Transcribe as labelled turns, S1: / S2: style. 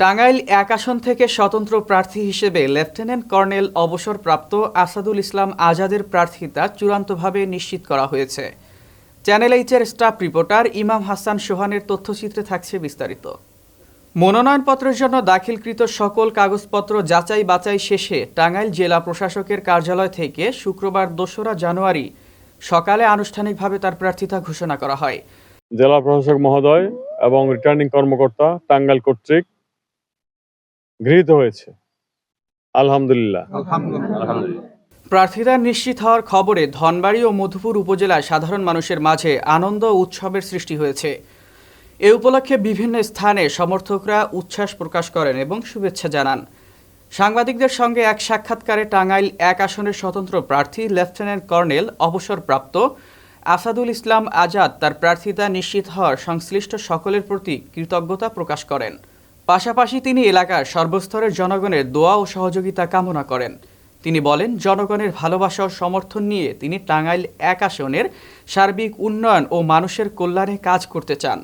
S1: টাঙ্গাইল এক আসন থেকে স্বতন্ত্র প্রার্থী হিসেবে লেফটেন্যান্ট কর্নেল অবসরপ্রাপ্ত আসাদুল ইসলাম আজাদের প্রার্থিতা চূড়ান্তভাবে নিশ্চিত করা হয়েছে। চ্যানেল এইচের স্টাফ রিপোর্টার ইমাম হাসান সোহানের তথ্যচিত্রে থাকছে বিস্তারিত। মনোনয়নপত্রের জন্য দাখিলকৃত সকল কাগজপত্র যাচাই বাছাই শেষে টাঙ্গাইল জেলা প্রশাসকের কার্যালয় থেকে শুক্রবার দোসরা জানুয়ারি সকালে আনুষ্ঠানিকভাবে তার প্রার্থিতা ঘোষণা করা হয়।
S2: জেলা প্রশাসক মহোদয় এবং রিটার্নিং কর্মকর্তা টাঙ্গাইল কর্তৃক গৃহীত হয়েছে। আলহামদুলিল্লাহ।
S1: প্রার্থিতা নিশ্চিত হওয়ার খবরে ধনবাড়ী ও মধুপুর উপজেলায় সাধারণ মানুষের মাঝে আনন্দ ও উৎসবের সৃষ্টি হয়েছে। এ উপলক্ষে বিভিন্ন স্থানে সমর্থকরা উচ্ছ্বাস প্রকাশ করেন এবং শুভেচ্ছা জানান। সাংবাদিকদের সঙ্গে এক সাক্ষাৎকারে টাঙ্গাইল এক আসনের স্বতন্ত্র প্রার্থী লেফটেন্যান্ট কর্নেল অবসরপ্রাপ্ত আসাদুল ইসলাম আজাদ তার প্রার্থিতা নিশ্চিত হওয়ার সংশ্লিষ্ট সকলের প্রতি কৃতজ্ঞতা প্রকাশ করেন। পাশাপাশি তিনি এলাকার সর্বস্তরের জনগণের দোয়া ও সহযোগিতা কামনা করেন। তিনি বলেন, জনগণের ভালোবাসা ও সমর্থন নিয়ে তিনি টাঙ্গাইল এক আসনের সার্বিক উন্নয়ন ও মানুষের কল্যাণে কাজ করতে চান।